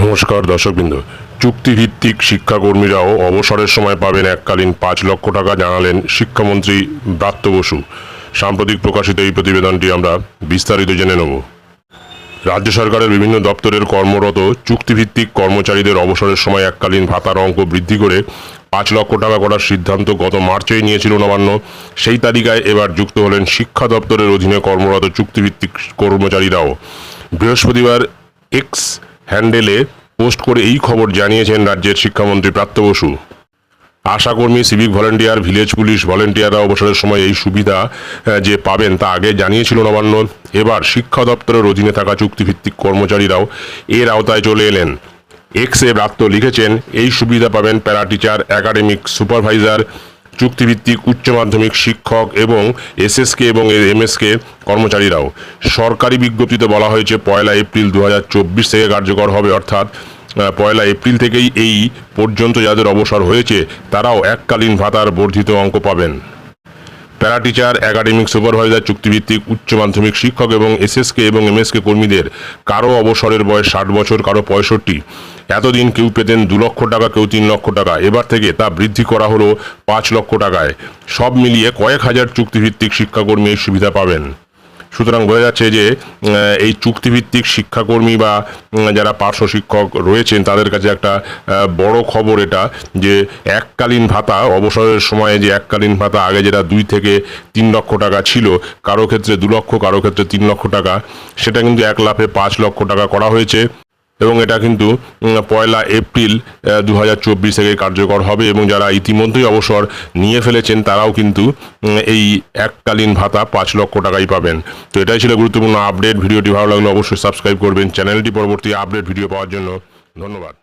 নমস্কার দর্শকবৃন্দ। চুক্তিভিত্তিক শিক্ষাকর্মীরাও অবসরের সময় পাবেন এককালীন পাঁচ লক্ষ টাকা জানালেন শিক্ষামন্ত্রী ব্রাত্য বসু। সাম্প্রতিক প্রকাশিত এই প্রতিবেদনটি আমরা বিস্তারিত জেনে নেব। রাজ্য সরকারের বিভিন্ন দপ্তরের কর্মরত চুক্তিভিত্তিক কর্মচারীদের অবসরের সময় এককালীন ভাতার অঙ্ক বৃদ্ধি করে পাঁচ লক্ষ টাকা করার সিদ্ধান্ত গত মার্চেই নিয়েছিল নবান্ন। সেই তালিকায় এবার যুক্ত হলেন শিক্ষা দপ্তরের অধীনে কর্মরত চুক্তিভিত্তিক কর্মচারীরাও। বৃহস্পতিবার এক্স হ্যান্ডেলে পোস্ট করে এই খবর জানিয়েছেন রাজ্যের শিক্ষামন্ত্রী প্রাপ্ত বসু। আশাকর্মী, সিভিক ভলেন্টিয়ার, ভিলেজ পুলিশ ভলেন্টিয়াররা অবসরের সময় এই সুবিধা যে পাবেন তা আগে জানিয়েছিল নবান্ন। এবার শিক্ষা দপ্তরের অধীনে থাকা চুক্তিভিত্তিক কর্মচারীরাও এর আওতায় চলে এলেন। এক্সে ব্রাত্য লিখেছেন, এই সুবিধা পাবেন প্যারা টিচার একাডেমিক সুপারভাইজার চুক্তিভিত্তিক উচ্চ মাধ্যমিক শিক্ষক এবং এসএসকে এবং এম এসকে কর্মচারীরাও। সরকারি বিজ্ঞপ্তিতে বলা হয়েছে, পয়লা এপ্রিল দু হাজার চব্বিশ থেকে কার্যকর হবে, অর্থাৎ পয়লা এপ্রিল থেকেই এই পর্যন্ত যাদের অবসর হয়েছে, তারাও এককালীন ভাতার বর্ধিত অঙ্ক পাবেন। প্যারা টিচার একাডেমিক সুপারভাইজার, চুক্তিভিত্তিক উচ্চ মাধ্যমিক শিক্ষক এবং এসএসকে এবং এমএসকে কর্মীদের কারও অবসরের বয়স ষাট বছর, কারও পঁয়ষট্টি। এতদিন কেউ পেতেন দু লক্ষ টাকা, কেউ তিন লক্ষ টাকা। এবার থেকে তা বৃদ্ধি করা হলো পাঁচ লক্ষ টাকায়। সব মিলিয়ে কয়েক হাজার চুক্তিভিত্তিক শিক্ষাকর্মী এই সুবিধা পাবেন। সুতরাং বোঝা যাচ্ছে যে এই চুক্তিভিত্তিক শিক্ষাকর্মী বা যারা পার্শ্ব শিক্ষক রয়েছেন, তাদের কাছে একটা বড় খবর এটা যে, এককালীন ভাতা, অবসরের সময়ে যে এককালীন ভাতা, আগে যেটা দুই থেকে তিন লক্ষ টাকা ছিল, কারও ক্ষেত্রে দু লক্ষ, কারও ক্ষেত্রে তিন লক্ষ টাকা, সেটা কিন্তু এক লাফে পাঁচ লক্ষ টাকা করা হয়েছে। এবং এটা কিন্তু পয়লা এপ্রিল দু হাজার চব্বিশ থেকে কার্যকর হবে এবং যারা ইতিমধ্যেই অবসর নিয়ে ফেলেছেন তারাও কিন্তু এই এককালীন ভাতা পাঁচ লক্ষ টাকাই পাবেন। তো এটাই ছিল গুরুত্বপূর্ণ আপডেট। ভিডিওটি ভালো লাগলে অবশ্যই সাবস্ক্রাইব করবেন। চ্যানেলটি পরবর্তী আপডেট ভিডিও পাওয়ার জন্য ধন্যবাদ।